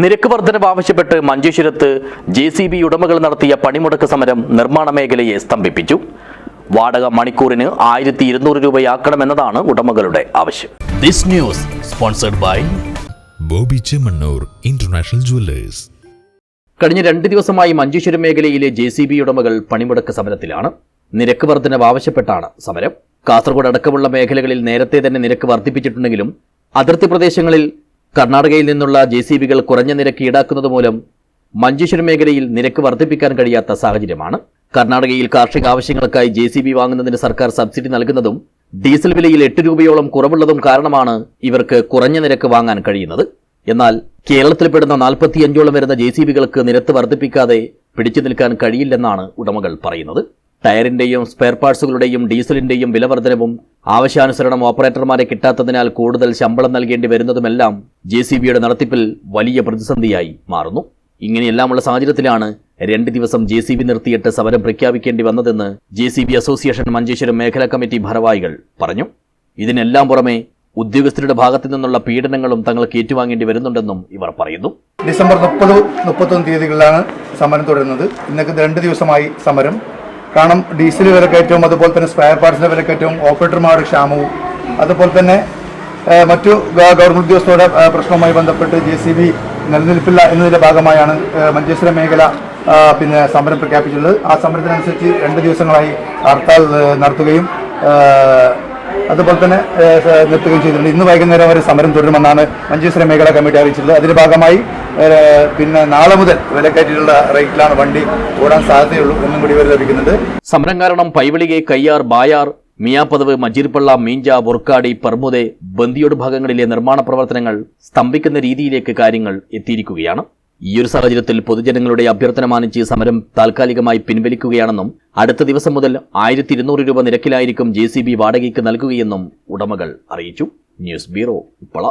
നിരക്ക് വർധനവ് ആവശ്യപ്പെട്ട് മഞ്ചേശ്വരത്ത് ജെ സി ബി ഉടമകൾ നടത്തിയ പണിമുടക്ക് സമരം നിർമ്മാണ മേഖലയെ സ്തംഭിപ്പിച്ചു. വാടക മണിക്കൂറിന് ആയിരത്തി ഇരുന്നൂറ് രൂപയാക്കണമെന്നതാണ് ഉടമകളുടെ ആവശ്യം. This news sponsored by Boby Chemmanur international jewellers. കഴിഞ്ഞ രണ്ട് ദിവസമായി മഞ്ചേശ്വരം മേഖലയിലെ ജെ സി ബി ഉടമകൾ പണിമുടക്ക് സമരത്തിലാണ്. നിരക്ക് വർധനവ് ആവശ്യപ്പെട്ടാണ് സമരം. കാസർഗോഡ് അടക്കമുള്ള മേഖലകളിൽ നേരത്തെ തന്നെ നിരക്ക് വർദ്ധിപ്പിച്ചിട്ടുണ്ടെങ്കിലും അതിർത്തി പ്രദേശങ്ങളിൽ കർണാടകയിൽ നിന്നുള്ള ജെ സി ബികൾ കുറഞ്ഞ നിരക്ക് ഈടാക്കുന്നത് മൂലം മഞ്ചേശ്വരം മേഖലയിൽ നിരക്ക് വർദ്ധിപ്പിക്കാൻ കഴിയാത്ത സാഹചര്യമാണ്. കർണാടകയിൽ കാർഷിക ആവശ്യങ്ങൾക്കായി ജെ സി ബി വാങ്ങുന്നതിന് സർക്കാർ സബ്സിഡി നൽകുന്നതും ഡീസൽ വിലയിൽ എട്ട് രൂപയോളം കുറവുള്ളതും കാരണമാണ് ഇവർക്ക് കുറഞ്ഞ നിരക്ക് വാങ്ങാൻ കഴിയുന്നത്. എന്നാൽ കേരളത്തിൽപ്പെടുന്ന നാൽപ്പത്തിയഞ്ചോളം വരുന്ന ജെ സി ബികൾക്ക് നിരത്ത് വർദ്ധിപ്പിക്കാതെ പിടിച്ചു നിൽക്കാൻ കഴിയില്ലെന്നാണ് ഉടമകൾ പറയുന്നത്. ടയറിന്റെയും സ്പെയർ പാർട്സുകളുടെയും ഡീസലിന്റെയും വിലവർദ്ധനവും ആവശ്യാനുസരണം ഓപ്പറേറ്റർമാരെ കിട്ടാത്തതിനാൽ കൂടുതൽ ശമ്പളം നൽകേണ്ടി വരുന്നതുമെല്ലാം ജെ സി ബിയുടെ നടത്തിപ്പിൽ വലിയ പ്രതിസന്ധിയായി മാറുന്നു. ഇങ്ങനെയെല്ലാമുള്ള സാഹചര്യത്തിലാണ് രണ്ട് ദിവസം ജെ സി ബി നിർത്തിയിട്ട് സമരം പ്രഖ്യാപിക്കേണ്ടി വന്നതെന്ന് J C B association Manjeshwaram മേഖലാ കമ്മിറ്റി ഭാരവാഹികൾ പറഞ്ഞു. ഇതിനെല്ലാം പുറമെ ഉദ്യോഗസ്ഥരുടെ ഭാഗത്തു നിന്നുള്ള പീഡനങ്ങളും തങ്ങൾക്ക് ഏറ്റുവാങ്ങേണ്ടി വരുന്നുണ്ടെന്നും ഇവർ പറയുന്നു. ഡിസംബർ മുപ്പത് മുപ്പത്തൊന്ന് തീയതികളിലാണ് സമരം തുടരുന്നത്. ഇന്നൊക്കെ രണ്ട് ദിവസമായി സമരം. കാരണം ഡീസൽ വിലക്കയറ്റവും അതുപോലെ തന്നെ സ്പെയർ പാർട്സിന്റെ വിലക്കയറ്റവും ഓപ്പറേറ്റർമാരുടെ ക്ഷാമവും അതുപോലെ തന്നെ മറ്റു ഗവൺമെന്റ് ഉദ്യോഗസ്ഥരുടെ പ്രശ്നവുമായി ബന്ധപ്പെട്ട് ജെ സി ബി നിലനിൽപ്പില്ല എന്നതിന്റെ ഭാഗമായാണ് മഞ്ചേശ്വരം മേഖല പിന്നെ സമരം പ്രഖ്യാപിച്ചിട്ടുള്ളത്. ആ സമരത്തിനനുസരിച്ച് രണ്ട് ദിവസങ്ങളായി ഹർത്താൽ നടത്തുകയും അതുപോലെ തന്നെ നിർത്തുകയും ചെയ്തിട്ടുണ്ട്. ഇന്ന് വൈകുന്നേരം വരെ സമരം തുടരുമെന്നാണ് മഞ്ചേശ്വരം മേഖലാ കമ്മിറ്റി അറിയിച്ചിട്ടുള്ളത്. അതിന്റെ ഭാഗമായി പിന്നെ നാളെ മുതൽ വിലക്കയറ്റിയുള്ള റേറ്റിലാണ് വണ്ടി ഓടാൻ സാധ്യതയുള്ളൂ എന്നും കൂടി ഇവർ ലഭിക്കുന്നുണ്ട്. സമരം കാരണം പൈവളികെ കയ്യാർ ബായാർ മിയാപ്പതവ് മജീർപ്പള്ള മീഞ്ച ബുർക്കാടി പർമുദെ ബന്ദിയോട് ഭാഗങ്ങളിലെ നിർമ്മാണ പ്രവർത്തനങ്ങൾ സ്തംഭിക്കുന്ന രീതിയിലേക്ക് കാര്യങ്ങൾ എത്തിയിരിക്കുകയാണ്. ഒരു സാഹചര്യത്തിൽ പൊതുജനങ്ങളുടെ അഭ്യർത്ഥന മാനിച്ച് സമരം താൽക്കാലികമായി പിൻവലിക്കുകയാണെന്നും അടുത്ത ദിവസം മുതൽ ആയിരത്തി ഇരുന്നൂറ് രൂപ നിരക്കിലായിരിക്കും ജെ സി ബി വാടകയ്ക്ക് നൽകുകയെന്നും ഉടമകൾ അറിയിച്ചു. News bureau Uppala.